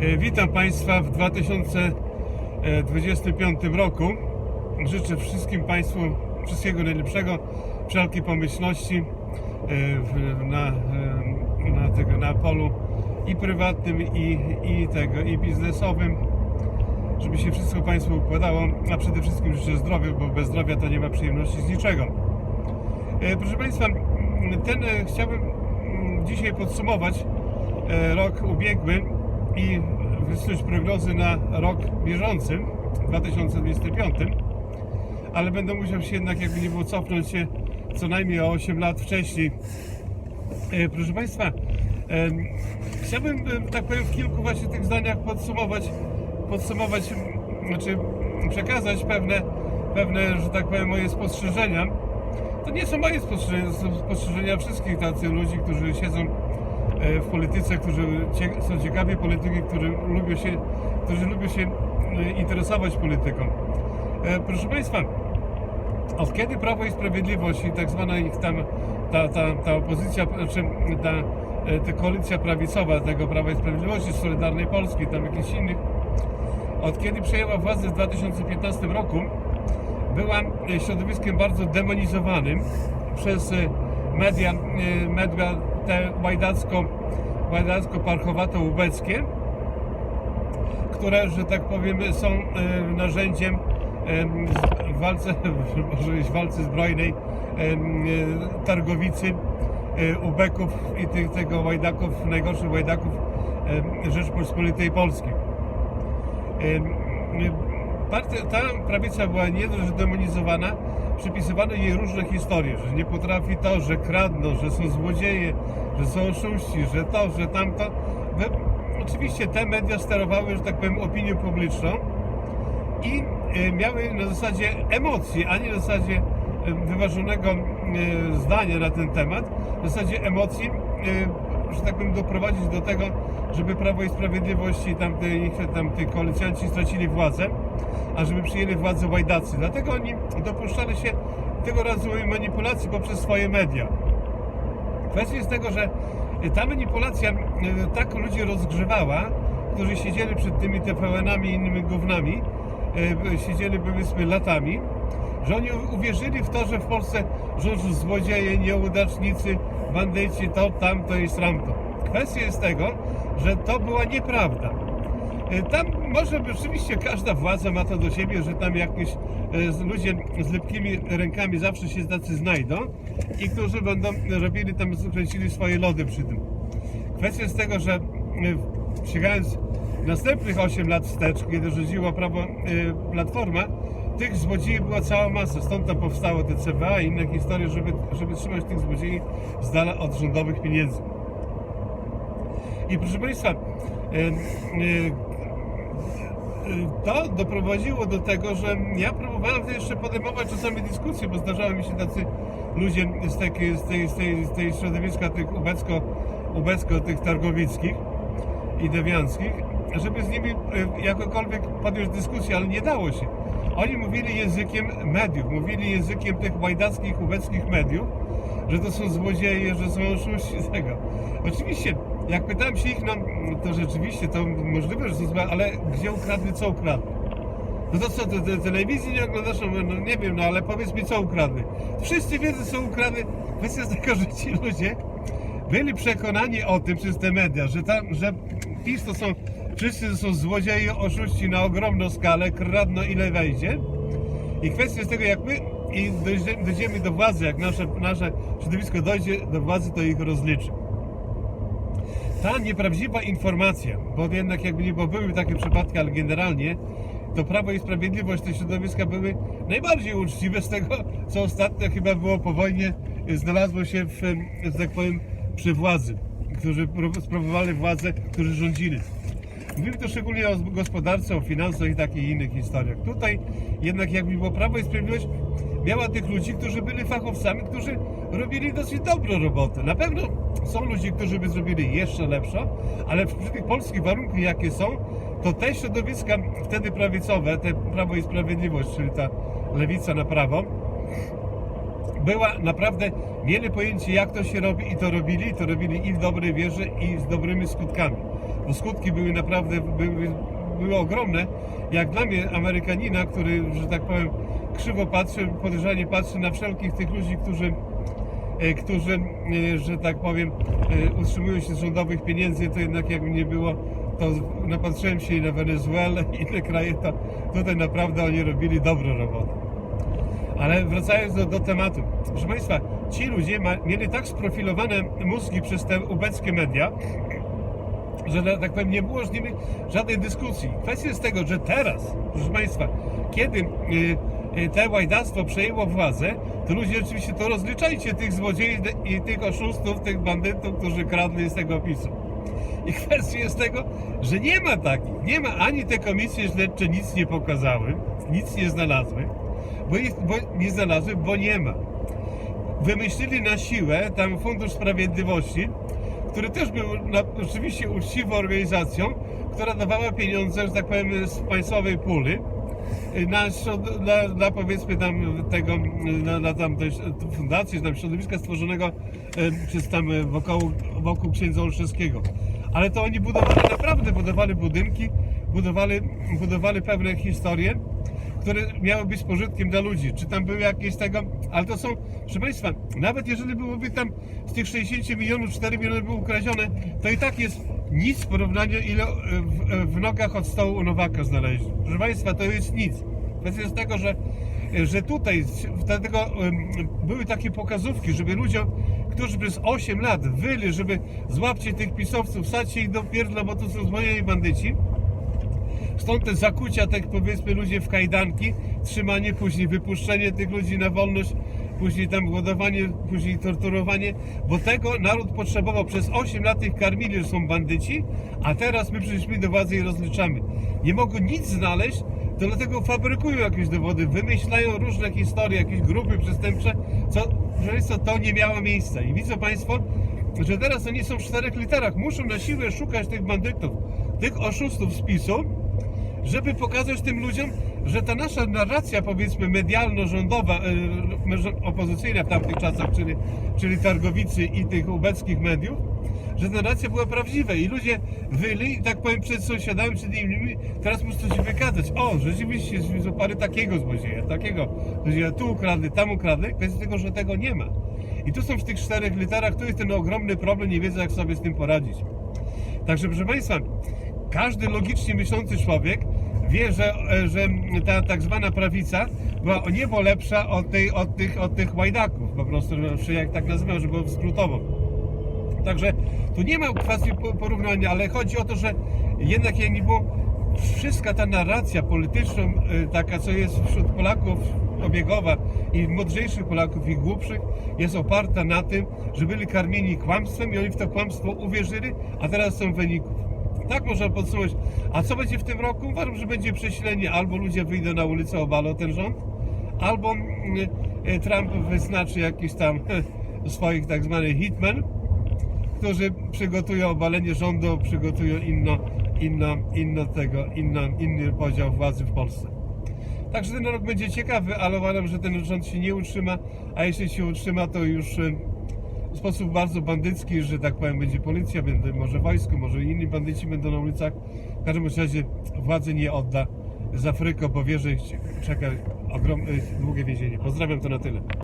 E, Witam Państwa w 2025 roku. Życzę wszystkim Państwu wszystkiego najlepszego, wszelkiej pomyślności e, na, e, na, tego, na polu i prywatnym, i, i, tego, i biznesowym, żeby się wszystko Państwu układało, a przede wszystkim życzę zdrowia, bo bez zdrowia to nie ma przyjemności z niczego. Proszę Państwa, ten chciałbym mm, dzisiaj podsumować rok ubiegły i wysnuć prognozy na rok bieżący, 2025, ale będę musiał się jednak, jakby nie było, cofnąć się co najmniej o 8 lat wcześniej. E, Proszę Państwa, chciałbym, tak powiem, w kilku właśnie tych zdaniach podsumować, podsumować, znaczy przekazać pewne, pewne, że tak powiem, moje spostrzeżenia. To nie są moje spostrzeżenia, to są spostrzeżenia wszystkich tacy ludzi, którzy siedzą w polityce, którzy są ciekawi polityki, którzy lubią się, którzy lubią się e, interesować polityką. E, Proszę Państwa, od kiedy Prawo i Sprawiedliwość i tak zwana ich tam ta, ta, ta opozycja, czy ta, e, ta koalicja prawicowa tego Prawa i Sprawiedliwości, Solidarnej Polski, tam jakichś innych, od kiedy przejęła władzę w 2015 roku, była e, środowiskiem bardzo demonizowanym przez e, media, e, media te łajdacko, łajdacko-parchowato-ubeckie, które, że tak powiem, są e, narzędziem e, w walce, może być walce zbrojnej e, targowicy, ubeków i tych, tego łajdaków, najgorszych łajdaków Rzeczpospolitej Polskiej. Partia, ta prawica była nie dość, demonizowana, przypisywano jej różne historie, że nie potrafi to, że kradną, że są złodzieje, że są oszuści, że to, że tamto. Oczywiście te media sterowały, że tak powiem, opinią publiczną i e, miały na zasadzie emocji, a nie na zasadzie e, wyważonego e, zdania na ten temat, na zasadzie emocji, że tak powiem, doprowadzić do tego, żeby Prawo i Sprawiedliwość i tamte, ich, tamty koalicjanci stracili władzę, a żeby przyjęli władzę łajdacy. Dlatego oni dopuszczali się tego rodzaju manipulacji poprzez swoje media. Kwestia jest tego, że ta manipulacja e, tak ludzi rozgrzewała, którzy siedzieli przed tymi TVN-ami i innymi gównami, e, siedzieli powiedzmy latami, że oni uwierzyli w to, że w Polsce rządzą złodzieje, nieudacznicy, bandyci, to, tamto i sramto. Kwestia jest tego, że to była nieprawda. E, Tam może rzeczywiście każda władza ma to do siebie, że tam jakieś e, ludzie z lepkimi rękami zawsze się tacy znajdą i którzy będą robili tam, kręcili swoje lody przy tym. Kwestia jest tego, że e, sięgając następnych 8 lat wstecz, kiedy rządziła prawo e, Platforma, tych złodziei była cała masa. Stąd tam powstało te CBA i inne historie, żeby, żeby trzymać tych złodziei z dala od rządowych pieniędzy. I proszę Państwa, e, e, to doprowadziło do tego, że ja próbowałem wtedy jeszcze podejmować czasami dyskusje, bo zdarzały mi się tacy ludzie z, takiej, z, tej, z, tej, z tej środowiska tych ubecko, ubecko tych targowickich i dewianckich, żeby z nimi e, jakokolwiek podjąć dyskusję, ale nie dało się. Oni mówili językiem mediów, mówili językiem tych łajdackich, ubeckich mediów, że to są złodzieje, że są oszuści tego. Oczywiście, jak pytałem się ich, no to rzeczywiście to możliwe, że są ale gdzie ukradli, co ukradli? No to co, te, te, telewizji nie oglądasz? No, no nie wiem, no ale powiedz mi, co ukradli. Wszyscy wiedzą, co ukradli. Kwestia taka, że ci ludzie byli przekonani o tym przez te media, że, tam, że PiS to są, wszyscy są złodzieje, oszuści na ogromną skalę, kradną ile wejdzie. I kwestia jest tego, jak my i dojdzie- dojdziemy do władzy, jak nasze, nasze środowisko dojdzie do władzy, to ich rozliczy. Ta nieprawdziwa informacja, bo jednak jakby nie było, były takie przypadki, ale generalnie to Prawo i Sprawiedliwość, te środowiska były najbardziej uczciwe z tego, co ostatnio chyba było po wojnie, znalazło się w, że tak powiem, przy władzy, którzy sprawowali władzę, którzy rządzili. Mówimy to szczególnie o gospodarce, o finansach i takich innych historiach. Tutaj jednak jakby było Prawo i Sprawiedliwość miała tych ludzi, którzy byli fachowcami, którzy robili dosyć dobrą robotę. Na pewno są ludzie, którzy by zrobili jeszcze lepszą, ale przy tych polskich warunkach, jakie są, to te środowiska wtedy prawicowe, te Prawo i Sprawiedliwość, czyli ta lewica na prawo, była naprawdę, mieli pojęcie jak to się robi i to robili, i to robili i w dobrej wierze i z dobrymi skutkami. Bo skutki były naprawdę były, były ogromne. Jak dla mnie, Amerykanina, który, że tak powiem, krzywo patrzy, podejrzanie patrzy na wszelkich tych ludzi, którzy e, którzy, e, że tak powiem, e, utrzymują się z rządowych pieniędzy, to jednak jakby nie było, to napatrzyłem się i na Wenezuelę i inne kraje, to tutaj naprawdę oni robili dobrą robotę. Ale wracając do, do tematu, proszę Państwa, ci ludzie ma, mieli tak sprofilowane mózgi przez te ubeckie media, że tak powiem nie było z nimi żadnej dyskusji. Kwestia jest tego, że teraz, proszę Państwa, kiedy y, y, te łajdactwo przejęło władzę, to ludzie oczywiście to rozliczajcie tych złodziei i tych oszustów, tych bandytów, którzy kradli z tego opisu. I kwestia jest tego, że nie ma takich, nie ma ani te komisje śledcze nic nie pokazały, nic nie znalazły, bo, ich, bo nie znalazły, bo nie ma. Wymyślili na siłę tam Fundusz Sprawiedliwości, który też był na, oczywiście uczciwą organizacją, która dawała pieniądze, że tak powiem, z państwowej puli na, środ- dla, dla powiedzmy tam tego, na, na tam tej fundacji, tam środowiska stworzonego e, przez tam wokół, wokół księdza Olszewskiego. Ale to oni budowali naprawdę, budowali budynki, budowali, budowali pewne historie, które miały być pożytkiem dla ludzi. Czy tam były jakieś tego, ale to są, proszę Państwa, nawet jeżeli byłoby tam z tych 60 milionów 4 miliony były ukradzione, to i tak jest nic w porównaniu ile e, w, w nogach od stołu u Nowaka znaleźli. Proszę Państwa, to jest nic. Kwestia jest tego, że, że tutaj dlatego były takie pokazówki, żeby ludziom, którzy przez 8 lat wyli, żeby złapcie tych pisowców, wsadźcie ich do pierdla, bo to są zbrojeni bandyci, Stąd te zakucia tych powiedzmy ludzi w kajdanki, trzymanie, później wypuszczenie tych ludzi na wolność, później tam głodowanie, później torturowanie, bo tego naród potrzebował. Przez 8 lat ich karmili, że są bandyci, a teraz my przyszliśmy do władzy i rozliczamy. Nie mogą nic znaleźć, to dlatego fabrykują jakieś dowody, wymyślają różne historie, jakieś grupy przestępcze, co, proszę Państwa, to nie miało miejsca. I widzą Państwo, że teraz oni są w czterech literach, muszą na siłę szukać tych bandytów, tych oszustów z PiSu, żeby pokazać tym ludziom, że ta nasza narracja, powiedzmy, medialno-rządowa, e, opozycyjna w tamtych czasach, czyli, czyli targowicy i tych ubeckich mediów, że ta narracja była prawdziwa i ludzie wyli, tak powiem, przed sąsiadami, przed innymi, teraz muszą się wykazać. O, rzeczywiście złapali takiego złodzieja, takiego złodzieja, tu ukradli, tam ukradli, kwestia tego, że tego nie ma. I tu są w tych czterech literach, tu jest ten ogromny problem, nie wiedzą jak sobie z tym poradzić. Także proszę Państwa, każdy logicznie myślący człowiek wie, że, e, że ta tak zwana prawica była o niebo lepsza od, tej, od, tych, od tych łajdaków, po prostu, że jak tak nazywam, że było skrótowo. Także tu nie ma kwestii po- porównania, ale chodzi o to, że jednak jak nie było, wszystka ta narracja polityczna, y, taka co jest wśród Polaków obiegowa i mądrzejszych Polaków i głupszych, jest oparta na tym, że byli karmieni kłamstwem i oni w to kłamstwo uwierzyli, a teraz są wyników. Tak można podsumować. A co będzie w tym roku? Uważam, że będzie przesilenie. Albo ludzie wyjdą na ulicę, obalą ten rząd, albo mm, y, Trump wyznaczy jakiś tam swoich tak zwanych hitmen, którzy przygotują obalenie rządu, przygotują inno, inno, inno tego, inno, inny podział władzy w Polsce. Także ten rok będzie ciekawy, ale uważam, że ten rząd się nie utrzyma, a jeśli się utrzyma, to już e, w sposób bardzo bandycki, że tak powiem, będzie policja, będzie może wojsko, może inni bandyci będą na ulicach. W każdym razie władzy nie odda. Z Afryką powierzy, czeka ogromne, długie więzienie. Pozdrawiam to na tyle.